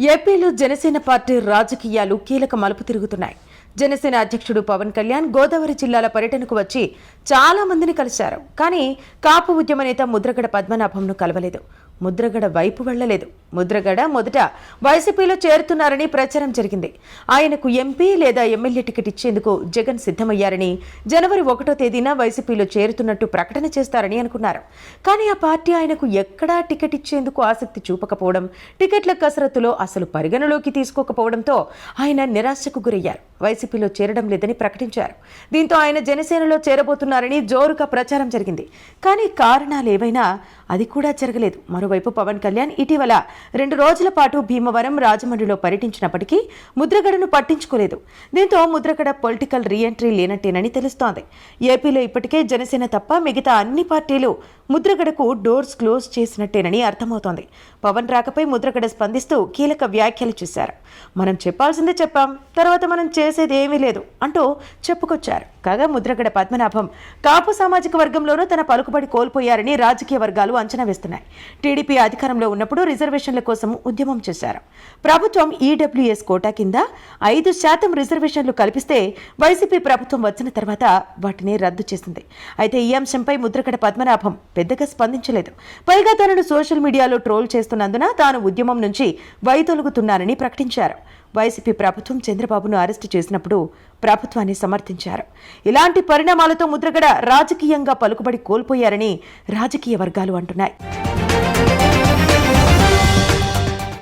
ఏపీలో జనసేన పార్టీ రాజకీయాలు కీలక మలుపు తిరుగుతున్నాయి. జనసేన అధ్యక్షుడు పవన్ కళ్యాణ్ గోదావరి జిల్లాల పర్యటనకు వచ్చి చాలా మందిని కలిశారు. కానీ కాపు ఉద్యమ నేత ముద్రగడ పద్మనాభంను కలవలేదు. ముద్రగడ వైపు వెళ్ళలేదు ముద్రగడ మొదట వైసీపీలో చేరుతున్నారని ప్రచారం జరిగింది. ఆయనకు ఎంపీ లేదా ఎమ్మెల్యే టికెట్ ఇచ్చేందుకు జగన్ సిద్ధమయ్యారని జనవరి ఒకటో తేదీన వైసీపీలో చేరుతున్నట్టు ప్రకటన చేస్తారని అనుకున్నారు. కానీ ఆ పార్టీ ఆయనకు ఎక్కడా టికెట్ ఇచ్చేందుకు ఆసక్తి చూపకపోవడం టికెట్ల కసరత్తులో అసలు పరిగణలోకి తీసుకోకపోవడంతో ఆయన నిరాశకు గురయ్యారు. వైసీపీలో చేరడం లేదని ప్రకటించారు. దీంతో ఆయన జనసేనలో చేరబోతున్నారని జోరుగా ప్రచారం జరిగింది. కానీ కారణాలు ఏవైనా అది కూడా జరగలేదు. మరోవైపు పవన్ కళ్యాణ్ ఇటీవల రెండు రోజుల పాటు భీమవరం రాజమండ్రిలో పర్యటించినప్పటికీ ముద్రగడను పట్టించుకోలేదు. దీంతో ముద్రగడ పొలిటికల్ రీఎంట్రీ లేనట్టేనని తెలుస్తోంది. ఏపీలో ఇప్పటికే జనసేన తప్ప మిగతా అన్ని పార్టీలు ముద్రగడకు డోర్స్ క్లోజ్ చేసినట్టేనని అర్థమవుతోంది. పవన్ రాకపై ముద్రగడ స్పందిస్తూ కీలక వ్యాఖ్యలు చేశారు. మనం చెప్పాల్సిందే చెప్పాం తర్వాత మనం చేసేది ఏమీ లేదు అంటూ చెప్పుకొచ్చారు. కాగా ముద్రగడ పద్మనాభం కాపు సామాజిక వర్గంలోనూ తన పలుకుబడి కోల్పోయారని రాజకీయ వర్గాలు అంచనా వేస్తున్నాయి. టీడీపీ అధికారంలో ఉన్నప్పుడు రిజర్వేషన్ల కోసం ఉద్యమం చేశారు. ప్రభుత్వం ఈడబ్ల్యూఎస్ కోటా కింద ఐదు శాతం రిజర్వేషన్లు కల్పిస్తే వైసీపీ ప్రభుత్వం వచ్చిన తర్వాత వాటిని రద్దు చేసింది. అయితే ఈ అంశంపై ముద్రగడ పద్మనాభం పెద్దగా స్పందించలేదు. పైగా తనను సోషల్ మీడియాలో ట్రోల్ చేస్తున్నందున తాను ఉద్యమం నుంచి వైదొలుగుతున్నానని ప్రకటించారు. వైసీపీ ప్రభుత్వం చంద్రబాబును అరెస్టు చేసినప్పుడు ప్రభుత్వాన్ని సమర్థించారు. ఇలాంటి పరిణామాలతో ముద్రగడ రాజకీయంగా పలుకుబడి కోల్పోయారని రాజకీయ వర్గాలు అంటున్నాయి.